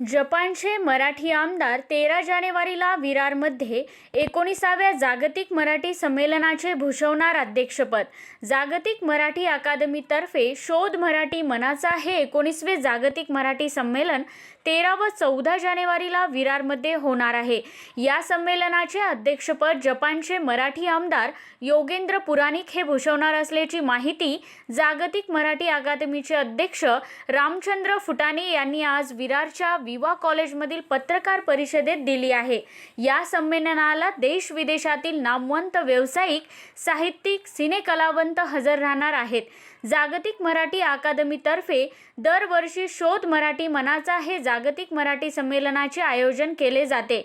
जपानचे मराठी आमदार तेरा जानेवारीला विरारमध्ये एकोणीसाव्या जागतिक मराठी संमेलनाचे भूषवणार अध्यक्षपद. जागतिक मराठी अकादमीतर्फे शोध मराठी मनाचा हे एकोणीसवे जागतिक मराठी संमेलन तेरा व चौदा जानेवारीला विरारमध्ये होणार आहे. या संमेलनाचे अध्यक्षपद जपानचे मराठी आमदार योगेंद्र पुराणिक हे भूषवणार असल्याची माहिती जागतिक मराठी अकादमीचे अध्यक्ष रामचंद्र फुटाणे यांनी आज विरारच्या विवा कॉलेजमधील पत्रकार परिषदेत दिली आहे. या संमेलनाला देश विदेशातील नामवंत व्यावसायिक साहित्यिक सिनेकलावंत हजर राहणार आहेत. जागतिक मराठी अकादमीतर्फे दरवर्षी शोध मराठी मनाचा हे जागतिक मराठी संमेलनाचे आयोजन केले जाते.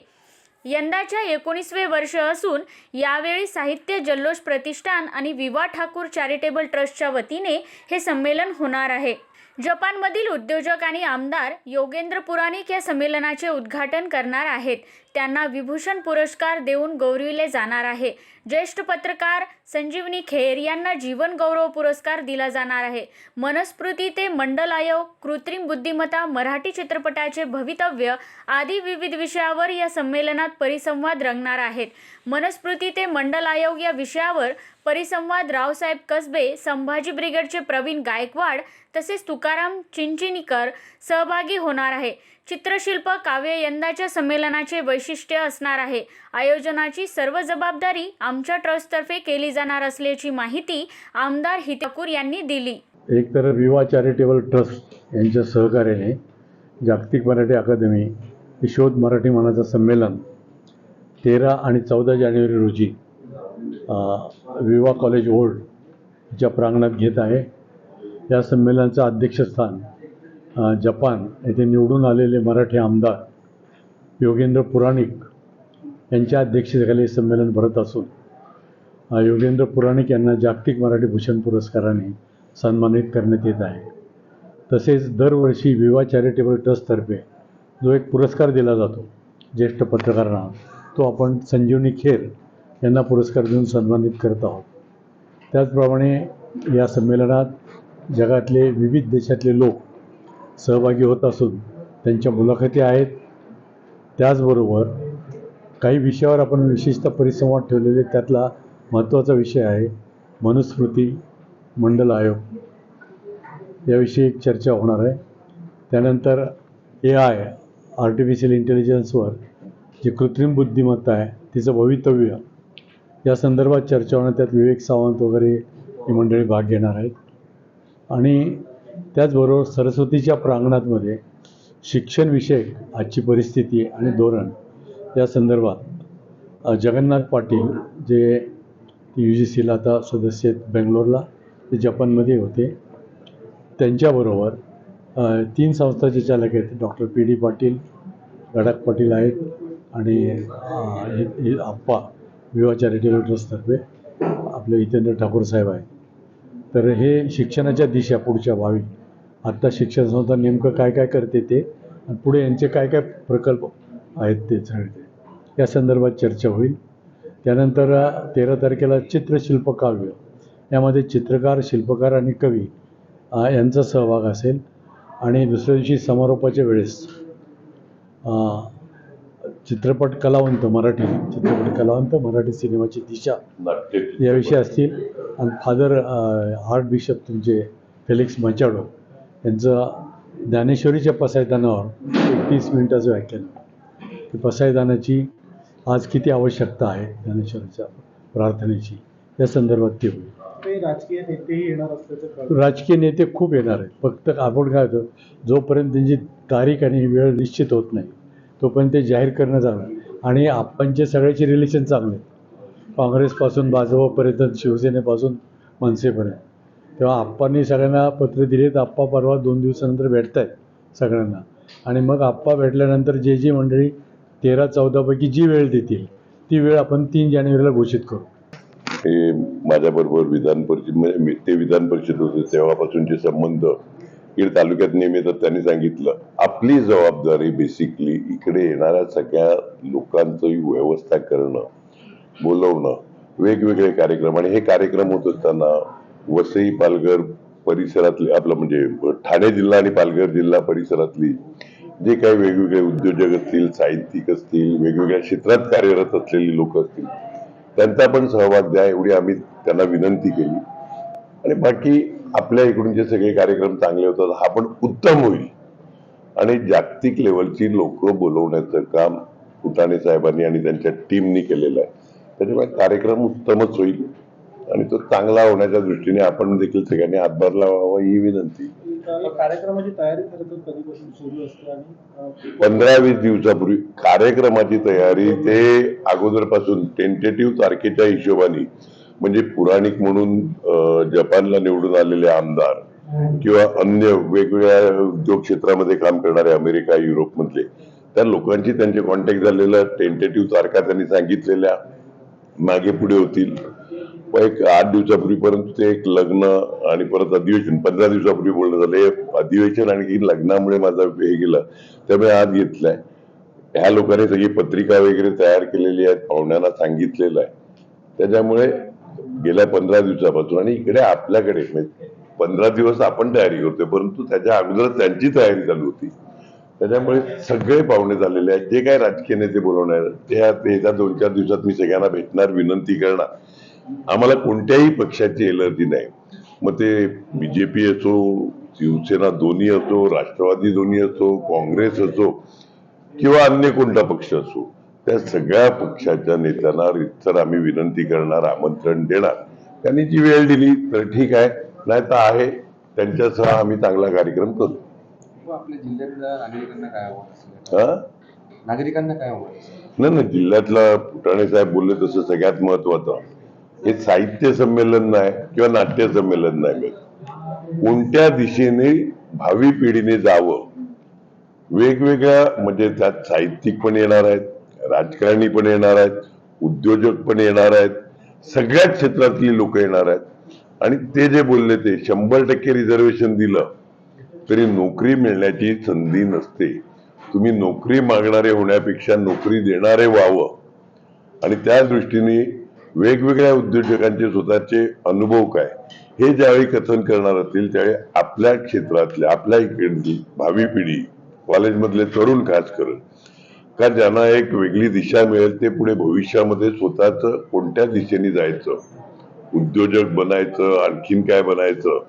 यंदाच्या एकोणीसवे वर्ष असून यावेळी साहित्य जल्लोष प्रतिष्ठान आणि विवा ठाकूर चॅरिटेबल ट्रस्टच्या वतीने हे संमेलन होणार आहे. जपानमधील उद्योजक आणि आमदार योगेंद्र पुराणिक या संमेलनाचे उद्घाटन करणार आहेत. त्यांना विभूषण पुरस्कार देऊन गौरविले जाणार आहे. ज्येष्ठ पत्रकार संजीवनी खेर यांना जीवन गौरव पुरस्कार दिला जाणार आहे. मनस्मृती ते मंडल आयोग कृत्रिम बुद्धिमत्ता मराठी चित्रपटाचे भवितव्य आदी विविध विषयावर या संमेलनात परिसंवाद रंगणार आहेत. मनस्मृती ते मंडल आयोग या विषयावर परिसंवाद रावसाहेब कसबे संभाजी ब्रिगेडचे प्रवीण गायकवाड तसेच तुकाराम चिंचिनीकर सहभागी होणार आहे. चित्रशिल्प काव्य यंदाच्या संमेलनाचे वैशिष्ट्य असणार आहे. आयोजनाची सर्व जबाबदारी आमच्या ट्रस्टतर्फे केली जाणार असल्याची माहिती आमदार हिताकूर यांनी दिली. एक तर विवा चॅरिटेबल ट्रस्ट यांच्या सहकार्याने जागतिक मराठी अकादमी हे शोध मराठी मनाचं संमेलन तेरा आणि चौदा जानेवारी रोजी विवा कॉलेज ओल्ड प्रांगणात घेत आहे या संमेलनाचं अध्यक्षस्थान जपान येथे निवडून आलेले मराठी आमदार योगेंद्र पुराणिक यांच्या अध्यक्षतेखाली संमेलन भरत असून योगेंद्र पुराणिक यांना जागतिक मराठी भूषण पुरस्काराने सन्मानित करण्यात येत आहे. तसेच दरवर्षी विवा चॅरिटेबल ट्रस्टतर्फे जो एक पुरस्कार दिला जातो ज्येष्ठ पत्रकारांना तो आपण संजीवनी खेर यांना पुरस्कार देऊन सन्मानित करत आहोत. त्याचप्रमाणे या संमेलनात जगातले विविध देशातले लोक सहभागी होत असून त्यांच्या मुलाखती आहेत. त्याचबरोबर काही विषयावर आपण विशेषतः परिसंवाद ठेवलेले त्यातला महत्त्वाचा विषय आहे मनुस्मृती मंडल आयोग. याविषयी एक चर्चा होणार आहे. त्यानंतर ए आय आर्टिफिशियल इंटेलिजन्सवर जी कृत्रिम बुद्धिमत्ता आहे तिचं भवितव्य या संदर्भात चर्चा होणार. त्यात विवेक सावंत वगैरे ही मंडळी भाग घेणार आहेत. आणि त्याचबरोबर सरस्वतीच्या प्रांगणातमध्ये शिक्षणविषयक आजची परिस्थिती आणि धोरण या संदर्भात जगन्नाथ पाटील जे यू जी सीला आता सदस्य आहेत बेंगलोरला ते जपानमध्ये होते. त्यांच्याबरोबर तीन संस्थाचे चालक आहेत. Doctor P D Patil Gadakh Patil आहेत आणि अप्पा आप्पा विवा चॅरिटेबल ट्रस्टतर्फे आपले हितेंद्र ठाकूर साहेब आहेत. तर हे शिक्षणाच्या दिशा पुढच्या भावी आत्ता शिक्षण संस्था नेमकं काय काय करते ते आणि पुढे यांचे काय काय प्रकल्प आहेत ते चालते या संदर्भात चर्चा होईल. त्यानंतर तेरा तारखेला चित्रशिल्पकाव्य यामध्ये चित्रकार शिल्पकार आणि कवी यांचा सहभाग असेल. आणि दुसऱ्या दिवशी समारोपाच्या वेळेस चित्रपट कलावंत मराठी चित्रपट कलावंत मराठी सिनेमाची दिशा याविषयी असतील. आणि फादर आर्ट बिशप तुमचे फेलिक्स मचाडो यांचं ज्ञानेश्वरीच्या पसायदानावर एक तीस मिनिटाचं व्याख्यान. की पसायदानाची आज किती आवश्यकता आहे ज्ञानेश्वरीच्या प्रार्थनेची? या संदर्भात ते होईल. काही राजकीय नेतेही येणार असल्याचं. राजकीय नेते खूप येणार आहेत. फक्त आपण काय होतं जोपर्यंत त्यांची तारीख आणि वेळ निश्चित होत नाही तोपर्यंत ते जाहीर करणं झालं. आणि आपणचे सगळ्याचे रिलेशन चांगले. आहेत काँग्रेसपासून भाजपपर्यंत शिवसेनेपासून मनसेपर्यंत. तेव्हा आप्पांनी सगळ्यांना पत्र दिले तर आप्पा परवा दोन दिवसानंतर भेटत आहेत सगळ्यांना. आणि मग आप्पा भेटल्यानंतर जे जी मंडळी तेरा चौदापैकी जी वेळ देतील ती वेळ आपण तीन जानेवारीला घोषित करू. हे माझ्याबरोबर विधान परिषद म्हणजे मी- ते विधान परिषद होते तेव्हापासूनचे संबंध बीड तालुक्यात नेहमी त्यांनी सांगितलं आपली जबाबदारी बेसिकली इकडे येणाऱ्या सगळ्या लोकांची व्यवस्था करणं बोलवणं वेगवेगळे कार्यक्रम. आणि हे कार्यक्रम होत असताना वसई पालघर परिसरातले आपलं म्हणजे ठाणे जिल्हा आणि पालघर जिल्हा परिसरातली जे काही वेगवेगळे उद्योजक असतील साहित्यिक असतील वेगवेगळ्या क्षेत्रात कार्यरत असलेली लोक असतील त्यांचा पण सहभाग द्या एवढी आम्ही त्यांना विनंती केली. आणि बाकी आपल्या इकडून जे सगळे कार्यक्रम चांगले होतात हा पण उत्तम होईल. आणि जागतिक लेवलची लोक बोलवण्याचं काम फुटाणे साहेबांनी आणि त्यांच्या टीमनी केलेलं आहे. त्याच्यामुळे कार्यक्रम उत्तमच होईल आणि तो चांगला होण्याच्या दृष्टीने आपण देखील सगळ्यांनी हातभार लावावा ही विनंती. कार्यक्रमाची तयारी पंधरा वीस दिवसापूर्वी कार्यक्रमाची तयारी ते अगोदरपासून टेंटेटिव्ह तारखेच्या हिशोबाने म्हणजे पुराणिक म्हणून जपानला निवडून आलेले आमदार किंवा अन्य वेगवेगळ्या उद्योग क्षेत्रामध्ये काम करणारे अमेरिका युरोप मधले त्या लोकांची त्यांचे कॉन्टॅक्ट झालेलं टेंटेटिव्ह तारखा त्यांनी सांगितलेल्या मागे पुढे होतील. एक आठ दिवसापूर्वीपर्यंत ते एक लग्न आणि परत अधिवेशन पंधरा दिवसापूर्वी बोलणं झालं. हे अधिवेशन आणि लग्नामुळे माझा हे गेलं त्यामुळे आज घेतलाय. ह्या लोकांनी सगळी पत्रिका वगैरे तयार केलेली आहेत पाहुण्यांना सांगितलेलं आहे. त्याच्यामुळे गेल्या पंधरा दिवसापासून आणि इकडे आपल्याकडे म्हणजे पंधरा दिवस आपण तयारी करतोय परंतु त्याच्या अगोदर त्यांची तयारी चालू होती. त्याच्यामुळे सगळे पाहुणे झालेले आहेत. जे काही राजकीय नेते बोलवणार ते दोन चार दिवसात मी सगळ्यांना भेटणार विनंती करणार. आम्हाला कोणत्याही पक्षाची एलर्जी नाही. मग ते बीजेपी असो शिवसेना दोन्ही असो राष्ट्रवादी दोन्ही असो काँग्रेस असो किंवा अन्य कोणता पक्ष असो त्या सगळ्या पक्षाच्या नेत्यांना रितसर आम्ही विनंती करणार आमंत्रण देणार. त्यांनी जी वेळ दिली तर ठीक आहे. नाही तर आहे. त्यांच्यासह आम्ही चांगला कार्यक्रम करू. व आपल्या जिल्ह्यातल्या नागरिकांना काय हा? नागरिकांना काय नाही ना जिल्ह्यातला फुटाणे साहेब बोलले तसं सगळ्यात महत्वाचं हे साहित्य संमेलन नाही किंवा नाट्य संमेलन नाही कोणत्या दिशेने भावी पिढीने जावं? वेगवेगळ्या म्हणजे त्यात साहित्यिक पण येणार आहेत. राजकारणी पण येणार आहेत उद्योजक पण येणार आहेत सगळ्या क्षेत्रातली लोक येणार आहेत. आणि ते जे बोलले ते शंभर टक्के रिझर्वेशन दिलं तरी नोकरी मिळण्याची संधी नसते. तुम्ही नोकरी मागणारे होण्यापेक्षा नोकरी देणारे व्हावं. आणि त्या दृष्टीने वेगवेगळ्या उद्योजकांचे स्वतःचे अनुभव काय हे ज्यावेळी कथन करणार असतील त्यावेळी आपल्या क्षेत्रातल्या आपल्या इकडची भावी पिढी कॉलेजमधले तरुण खास करून का ज्यांना एक वेगळी दिशा मिळेल ते पुढे भविष्यामध्ये स्वतःच कोणत्या दिशेने जायचं? उद्योजक बनायचं आणखीन काय बनायचं?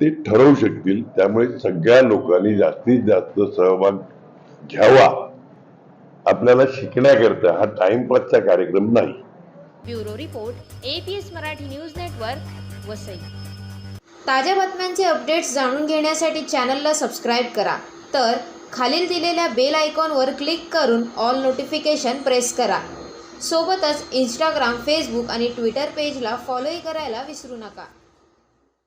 ते ठरवू शकतील. त्यामुळे सगळ्या लोकांनी जास्तीत जास्त सहभाग घ्यावा. आपल्याला शिकण्याकरता हा टाइमपासचा कार्यक्रम नाही. Bureau report APS Marathi news network Vasai. ताज्या बातम्यांचे अपडेट्स जाणून घेण्यासाठी चॅनलला सबस्क्राईब करा. तर खालील दिलेल्या बेल आयकॉनवर क्लिक करून ऑल नोटिफिकेशन प्रेस करा. सोबतच इंस्टाग्राम फेसबुक आणि ट्विटर पेजला फॉलोही करायला विसरू नका.